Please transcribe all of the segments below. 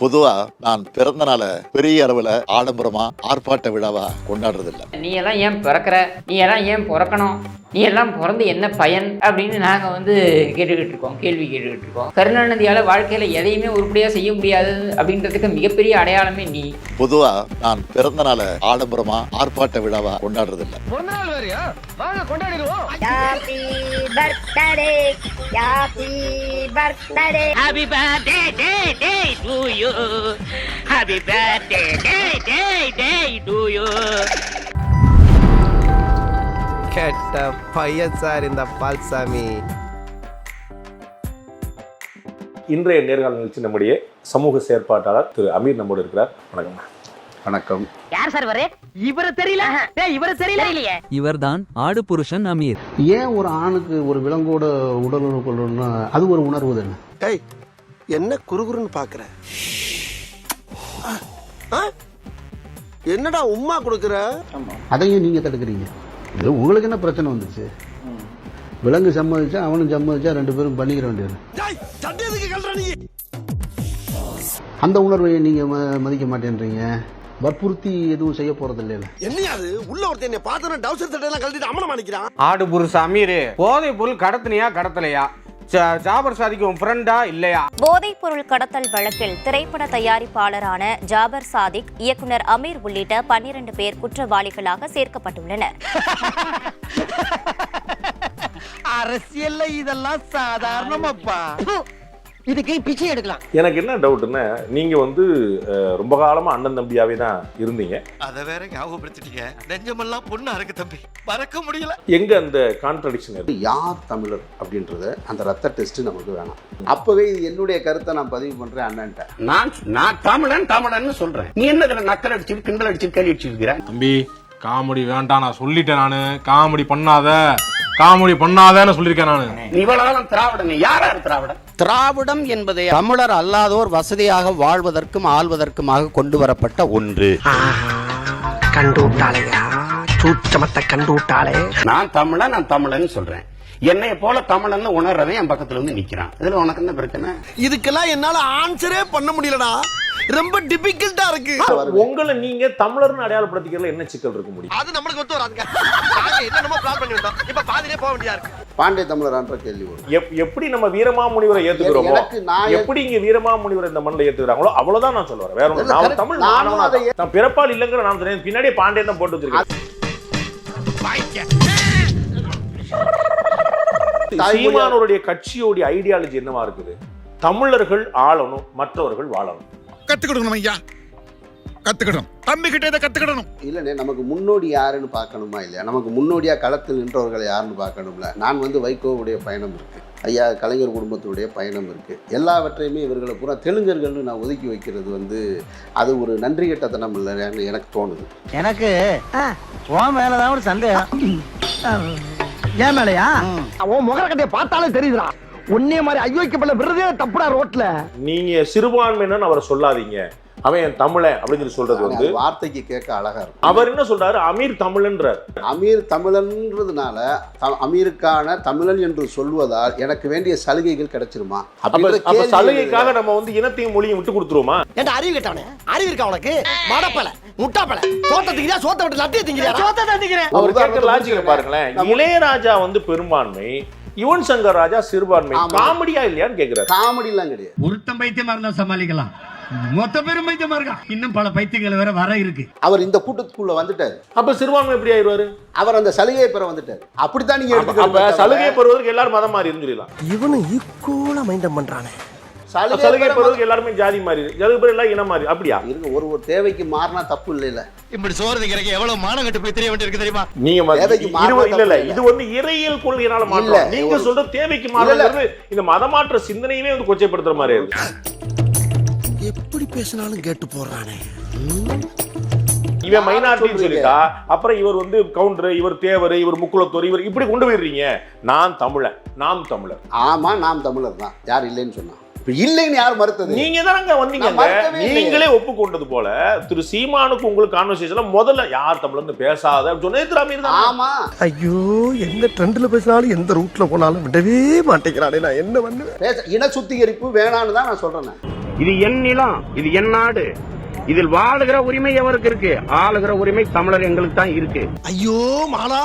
பொதுவா நான் பிறந்த நாளை பெரிய அளவுல ஆடம்பரமா ஆர்ப்பாட்ட விழாவா கொண்டாடுறது இல்ல நீ எல்லாம் ஏன் பிறக்கிற? நீ எல்லாம் ஏன் பிறக்கணும்? நீ எல்லாம் பிறந்து என்ன பயன்? அப்படின்னு நாங்கள் வந்து கேட்டுக்கிட்டு இருக்கோம். கேள்வி கேட்டுக்கிட்டு இருக்கோம். கருணாநிதியால் வாழ்க்கையில் எதையுமே உருப்படியாக செய்ய முடியாது அப்படின்றதுக்கு மிகப்பெரிய அடையாளமே நீ. பொதுவா நான் பிறந்த நாளை ஆடம்பரமா ஆர்ப்பாட்ட விழாவா கொண்டாடுறது இல்ல day to you. Happy birthday, day, day, day to you. கெட்ட பையன் சார் இந்த பால்சாமி. இன்றைய நேர்காணல் நிகழ்ச்சி நம்முடைய சமூக செயற்பாட்டாளர் திரு அமீர் நம்மோடு இருக்கிறார். வணக்கம். வணக்கம். யார் சார் இவரு? இவரு தெரியல. இவரு தெரியல. இல்லையே இவர்தான் ஆடு புருஷன் அமீர். ஏன் ஒரு ஆணுக்கு ஒரு விலங்கோட உடலுறவு கொள்ளணும்னா அது ஒரு உணர்வு தானே? என்ன குறுகுறுன்னு பாக்குற? ஆ? என்னடா உம்மா கொடுக்குற? அதையும் நீங்க தடுக்கிறீங்க. இது உங்களுக்கு என்ன பிரச்சனை வந்துச்சு? விலங்கு சம்மதிச்சா அவனும் சம்மதிச்சா ரெண்டு பேரும் பண்ணிக்கிற வேண்டியது. அந்த உணர்வை நீங்க ம- மதிக்க மாட்டேன்றீங்க. வற்புறுத்தி எதுவும் செய்ய போறது இல்லைல்ல என்னையா அது? உள்ள ஒருத்தன் என்னை பார்த்தா டவுசர் சட்டையெல்லாம் கழட்டிட்டு அம்மனமா நிக்கிறான் ஆடு புருஷ அமீர் போதை பொருள் கடத்தினியா கடத்தலையா? ஜாபர் சாதிக்கு உன் ஃப்ரெண்டா இல்லையா? போதைப் பொருள் கடத்தல் வழக்கில் திரைப்பட தயாரிப்பாளரான ஜாபர் சாதிக் இயக்குனர் அமீர் உள்ளிட்ட பன்னிரண்டு பேர் குற்றவாளிகளாக சேர்க்கப்பட்டுள்ளனர். அரசியல்ல இதெல்லாம் சாதாரணமாப்பா. இதுக்கு பிச்சை எடுக்கலாம்? எனக்கு என்ன டவுட்னா நீங்க வந்து ரொம்ப காலமா அண்ணன் தம்பியாவே தான் இருந்தீங்க. அத வேற ஞாபகப்படுத்திட்டீங்க. நெஞ்சமெல்லாம் பொண்ணா இருக்கு தம்பி. மறக்க முடியல. எங்க அந்த கான்ட்ரடிக்ஷன் இருக்கு யார் தமிழர் அப்படின்றத அந்த ரத்த டெஸ்ட் நமக்கு வேணாம். அப்பவே இது என்னுடைய கருத்தை நான் பதிவு பண்றேன் அண்ணன்ட்ட. நான் நான் தமிழன் தமிழன் சொல்றேன். நீ என்ன இதுல நக்கல் அடிச்சு கிண்டல் அடிச்சு கேள்வி அடிச்சிருக்கிற? தம்பி காமெடி வேண்டாம் நான் சொல்லிட்டேன் நானு. காமெடி பண்ணாத. காமெடி பண்ணாதன்னு சொல்லியிருக்கேன் நானு. இவளாலும் திராவிடன். யாரா திராவிடன்? திராவிடம் என்பதை தமிழர் அல்லாதோர் வசதியாக வாழ்வதற்கும் ஆள்வதற்குமாக கொண்டு வரப்பட்ட ஒன்று. கண்டு விட்டாளையா சூச்சமத்தை கண்டு விட்டாளே நான் தமிழன் நான் தமிழன் சொல்றேன். என்னைய போல தமிழன் உணர்றவன் என் பக்கத்துல வந்து நிக்கிறான். இதுல உனக்கு என்ன பிரச்சனை? இதுக்கெல்லாம் என்னால ஆன்சரே பண்ண முடியலடா. ரொம்ப டிபிகல்ட்டா இருக்கு. உங்களை நீங்க தமிழர்னு அடையாளப்படுத்திக்கிறதுல என்ன சிக்கல் இருக்க முடியும்? அது நம்மளுக்கு ஒத்து வராதுங்க. பண்ணி வந்தோம் இப்ப பாதிலே போக வேண்டியதா இருக்கு. பாண்டிய தமிழரான்ற கேள்வி வரும் எப்படி நம்ம வீரமாமுனிவரை ஏத்துக்கிறோமோ எப்படி இங்க வீரமாமுனிவரை இந்த மண்ணில் ஏத்துக்கிறாங்களோ அவ்வளவுதான் நான் சொல்ல வரேன். வேற இல்ல, நான். தமிழ் நானும் மாணவனா. நான் பிறப்பால் இல்லைங்கிற நான் சொன்னேன் பின்னாடியே பாண்டியன் தான் போட்டு வச்சிருக்கேன் சீமானோருடைய கட்சியோடைய ஐடியாலஜி என்னவா இருக்குது? தமிழர்கள் ஆளணும் மற்றவர்கள் வாழணும். கத்துக்கிடணும் ஐயா. கத்துக்கிடணும். தம்பி கிட்ட இதை கத்துக்கிடணும். இல்லைண்ணே நமக்கு முன்னோடி யாருன்னு பார்க்கணுமா இல்லையா? நமக்கு முன்னோடியா களத்தில் நின்றவர்கள் யாருன்னு பார்க்கணும்ல? நான் வந்து வைகோவுடைய பயணம் இருக்கு. ஐயா கலைஞர் குடும்பத்துடைய பயணம் இருக்கு. எல்லாவற்றையுமே இவர்களை பூரா தெலுங்கர்கள்னு நான் ஒதுக்கி வைக்கிறது வந்து அது ஒரு நன்றி கெட்டத்தனம் இல்லைன்னு எனக்கு தோணுது. எனக்கு உன் மேலதான் ஒரு சந்தேகம். ஏன் மேலயா? உன் முகர கட்டைய பார்த்தாலே தெரியுதுடா. உன்னே மாதிரி ஐயோக்கப்படல விடுறதே தப்புடா ரோட்ல. நீங்க சிறுபான்மையினர் அவரை சொல்லாதீங்க. அவன் என் தமிழன் அப்படின்னு சொல்லி சொல்றது வந்து வார்த்தைக்கு கேட்க அழகா இருக்கும். அவர் என்ன சொல்றாரு? அமீர் தமிழன்றார். அமீர் தமிழன்றதுனால அமீருக்கான தமிழன் என்று சொல்வதால் எனக்கு வேண்டிய சலுகைகள் கிடைச்சிருமா? அப்ப சலுகைக்காக நம்ம வந்து இனத்தையும் மொழியும் விட்டு கொடுத்துருவோமா? ஏன்டா அறிவு கேட்டவனே? அறிவு இருக்கா உனக்கு? மடப்பல முட்டாப்பல. சோத்த திங்கிறியா? சோத்த விட்டு லட்டிய திங்கிறியா? சோத்த திங்கிறேன். அவர் கேட்கிற உதாரணத்துக்கு லாஜிக்க பாருங்களேன். இளையராஜா வந்து பெரும்பான்மை யுவன் சங்கர் ராஜா சிறுபான்மை. காமெடியா இல்லையான்னு கேக்குறாரு. காமெடிலாம் கிடையாது. ஒருத்தன் பைத்தியமா இருந்தா சமாளிக்கலாம். மொத்த பேரும் பைத்தியமா இருக்கான். இன்னும் பல பைத்தியங்கள் வேற வர இருக்கு. அவர் இந்த கூட்டத்துக்குள்ள வந்துட்டாரு. அப்ப சிறுபான்மை எப்படி ஆயிடுவாரு? அவர் அந்த சலுகையை பெற வந்துட்டாரு. அப்படித்தான் நீங்க எடுத்துக்கணும் சலுகை பெறுவதற்கு எல்லாரும் மதம் மாறி சொல்லிடலாம் இவனு ஈக்குவலா மைண்டம் பண்றானே. சலுகை சலுகை பெற பெறுவதற்கு எல்லாருமே ஜாதி மாறி சலுகை பெற எல்லாம் இனம் மாறி. அப்படியா? இருங்க ஒரு ஒரு தேவைக்கு மாறினா தப்பு இல்லைல்ல இப்படி சோறு திங்கிறக்கு எவ்வளவு மானம் கட்டு போய் தெரிய வேண்டியிருக்கு தெரியுமா? நீங்க தேவைக்கு இல்ல இல்ல. இது வந்து இறையியல் கொள்கையினால மாற்றம். நீங்க சொல்ற தேவைக்கு. மாறுறது இந்த மதமாற்ற சிந்தனையுமே வந்து கொச்சைப்படுத்துற மாதிரி இருக்கு எப்படி பேசினாலும் கேட்டு போறானே இவன் மைனாரிட்டின்னு? சொல்லிட்டா அப்புறம் இவர் வந்து கவுண்டர் இவர் தேவர் இவர் முக்குளத்தோர் இவர் இப்படி கொண்டு போயிடுறீங்க. நான் தமிழன் நாம் தமிழர். ஆமா நாம் தமிழர் தான். யார் இல்லைன்னு சொன்னா. இப்ப இல்லைன்னு யார் மறுத்தது? நீங்க தானங்க வந்தீங்க. நீங்களே ஒப்புக்கொண்டது போல திரு சீமானுக்கு உங்களுக்கு கான்வர்சேஷன்ல முதல்ல யார் தமிழர்னு பேசாத அப்படின்னு சொன்னது திரு அமீர் தான். ஆமா. ஐயோ எந்த ட்ரெண்ட்ல பேசினாலும் எந்த ரூட்ல போனாலும் விடவே மாட்டேங்கிறானே. நான் என்ன பண்ணுவேன்? இன சுத்திகரிப்பு வேணான்னு தான் நான் சொல்றேன். இது என் நிலம் இது என் நாடு. இதில் வாழுகிற உரிமை எவருக்கு இருக்கு? ஆளுகிற உரிமை தமிழர் எங்களுக்கு தான் இருக்கு. ஐயோ மாலா!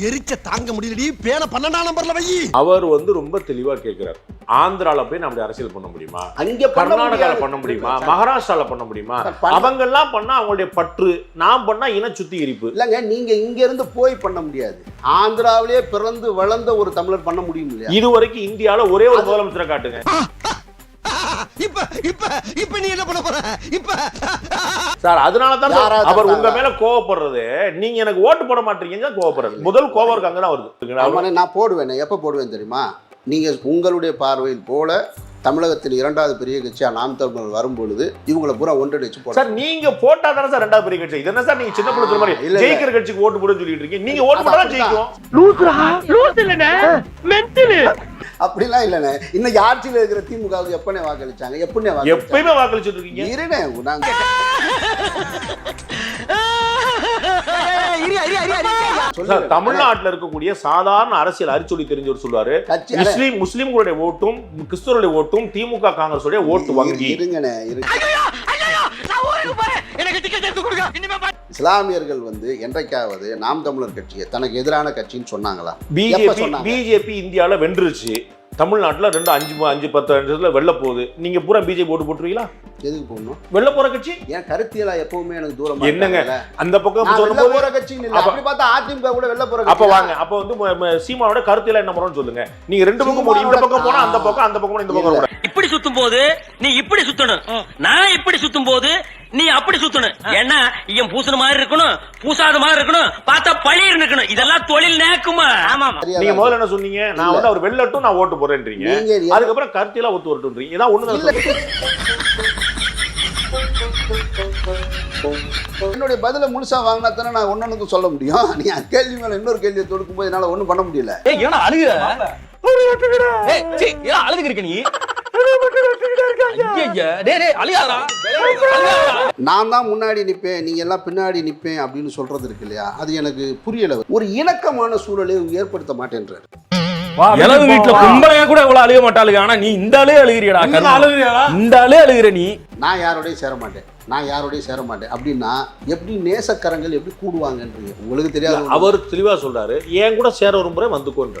எரிச்ச தாங்க முடியலடி. பேன பன்னெண்டாம் நம்பர்ல வை. அவர் வந்து ரொம்ப தெளிவா கேட்கிறார் ஆந்திரால போய் நம்ம அரசியல் பண்ண முடியுமா? அங்க கர்நாடகால. பண்ண முடியுமா? மகாராஷ்டிரால பண்ண முடியுமா? அவங்க எல்லாம் பண்ணா அவங்களுடைய பற்று நான் பண்ணா இன சுத்திகரிப்பு இல்லங்க நீங்க இங்க இருந்து போய் பண்ண முடியாது. ஆந்திராவிலே பிறந்து வளர்ந்த ஒரு தமிழர் பண்ண முடியும் இல்லையா? இதுவரைக்கும் இந்தியால ஒரே ஒரு முதலமைச்சரை காட்டுங்க. இப்ப இப்ப இப்ப நீ என்ன பண்ண போற? இப்ப சார் அதனால தான் அவர் உங்க? மேல கோவப்படுறது. நீங்க எனக்கு ஓட்டு போட மாட்டீங்க கோவப்படுறது. முதல் கோவம் இருக்கு அங்கதான் வருது. நான் போடுவேன். எப்ப போடுவேன் தெரியுமா? நீங்க உங்களுடைய பார்வையில் போல தமிழகத்தின் இரண்டாவது பெரிய கட்சியா நாம் தமிழர் வரும்பொழுது இவங்களை பூரா ஒன்றிணைச்சு போட சார் நீங்க போட்டா தானே சார் ரெண்டாவது பெரிய கட்சி? இது என்ன சார் நீங்க சின்ன பிள்ளை மாதிரி இல்ல. ஜெயிக்கிற கட்சிக்கு ஓட்டு போடுன்னு சொல்லிட்டு இருக்கீங்க. நீங்க ஓட்டு போட்டா. ஜெயிக்கும். அப்படிலாம் இல்லைண்ணே. இன்னைக்கு ஆட்சியில் இருக்கிற திமுகவுக்கு எப்பனே வாக்களிச்சாங்க? எப்படினே எப்பயுமே வாக்களிச்சுட்டு இருக்கீங்க. இருண்ணே நாங்க. தமிழ்நாட்டுல இருக்கக்கூடிய சாதாரண அரசியல் அரிச்சொலி தெரிஞ்சவர் சொல்லுவாரு. முஸ்லீம் முஸ்லீம்களுடைய ஓட்டும் கிறிஸ்தவருடைய ஓட்டும் திமுக காங்கிரஸ் உடைய ஓட்டு வங்கி. இஸ்லாமியர்கள் வந்து என்றைக்காவது நாம் தமிழர் கட்சியை தனக்கு எதிரான கட்சின்னு சொன்னாங்களா? பிஜேபி? பிஜேபி இந்தியால வென்றுருச்சு. தமிழ்நாட்டுல ரெண்டு அஞ்சு அஞ்சு பத்து வருஷத்துல வெள்ள போகுது. நீங்க பூரா பிஜேபி ஓட்டு போட்டுருவீங்களா? எதுக்கு போகணும் வெள்ள போற கட்சி? ஏன் கருத்தியலா எப்பவுமே எனக்கு தூரமா என்னங்க? அந்த பக்கம் வெளில சொல்லும்போது போற. அப்ப- அப்படி பார்த்தா அதிமுக கூட வெளில போற அப்ப கட்சி வாங்க. அப்ப வந்து சீமானோட கருத்தில என்ன பண்ணுறோம்னு சொல்லுங்க. நீங்க ரெண்டு பக்கம் போடி இந்த பக்கம் போனா அந்த பக்கம் அந்த பக்கம் இந்த பக்கம் இப்படி சுத்தும் போது நீ இப்படி சுத்தணும். நான் இப்படி சுத்தும் போது நீ அப்படி சுத்தணும் ஏன்னா இவன் பூசுன மாதிரி இருக்கணும் பூசாத மாதிரி இருக்கணும் பார்த்தா பழிர் இருக்கணும் இதெல்லாம் தொழில் நேக்குமா? ஆமா நீங்க முதல்ல என்ன சொன்னீங்க? நான் வந்து அவர் வெள்ளட்டும் நான் ஓட்டு போறேன்றீங்க. அதுக்கப்புறம் கருத்தியெல்லாம் ஒத்து வரட்டும்ன்றீங்க. இதான் ஒண்ணு என்னுடைய பதில முழுசா வாங்கினா தானே நான் ஒன்னொன்னுக்கும் சொல்ல முடியும். நீ கேள்வி மேல இன்னொரு கேள்வியை தொடுக்கும் போது என்னால ஒண்ணும் பண்ண முடியல. ஏன்னா அழுகுற. அழுதுக்கு இருக்க நீ. நான் தான் முன்னாடி நிப்பேன் நீங்க எல்லாம் பின்னாடி நிப்பேன் அப்படின்னு சொல்றது இருக்கு இல்லையா? அது எனக்கு புரியல. ஒரு இணக்கமான சூழலை ஏற்படுத்த மாட்டேன்றாரு. இளவு வீட்டுல கும்பலையா கூட இவ்வளவு அழுக மாட்டாளுங்க ஆனா நீ இந்த ஆளே அழுகிறியடா இந்த ஆளே அழுகிற நீ. நான் யாரோடையும் சேர மாட்டேன். நான் யாரோடையும் சேர மாட்டேன். அப்படின்னா எப்படி நேசக்கரங்கள் எப்படி கூடுவாங்கன்றீங்க உங்களுக்கு தெரியாது. அவர் தெளிவா சொல்றாரு என் கூட சேர ஒரு முறை வந்துக்கோன்ற.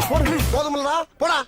போதுமில்லடா. போடா.